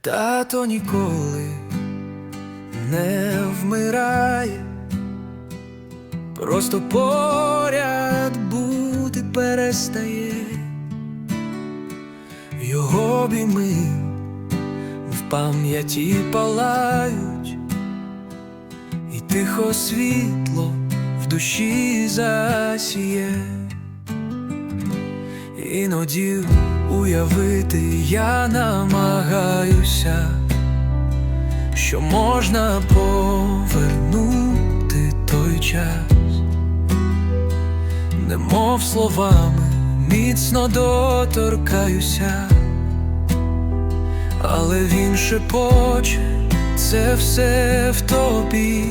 Тато ніколи не вмирає, просто поряд бути перестає, його обійми в пам'яті палають, і тихо світло в душі засіє. Іноді уявити я намагаюся, що можна повернути той час, немов словами міцно доторкаюся, але він шепоче, це все в тобі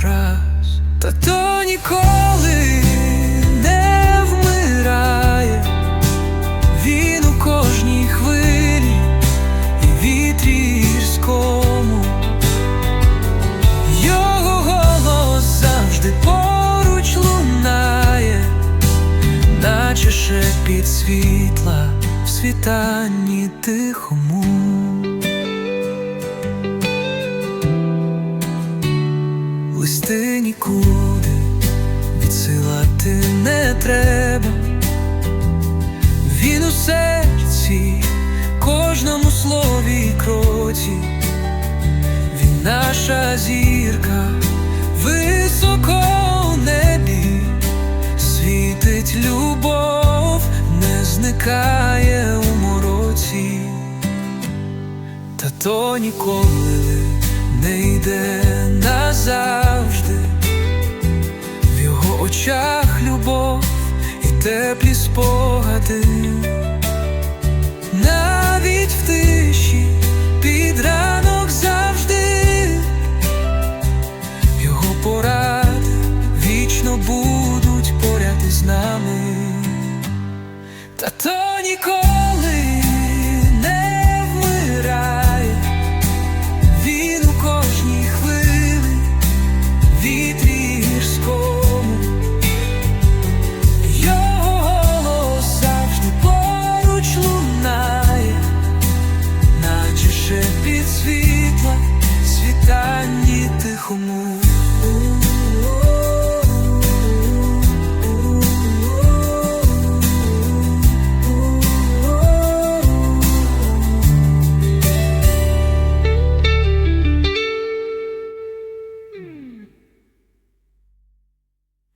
враз, та то ніколи наче шепіт світла в світанні тихому. Листи нікуди відсилати не треба. Він у серці, кожному слові й кроці, він наша зірка, високо у небі, світить любов, зникає у мороці, та то ніколи не йде назавжди, в його очах любов і теплі спогади, Та то ніколи не вмирає, він у кожній хвилі вітрі гірському, його голос завжди поруч лунає, наче ще під світла світанні тихому.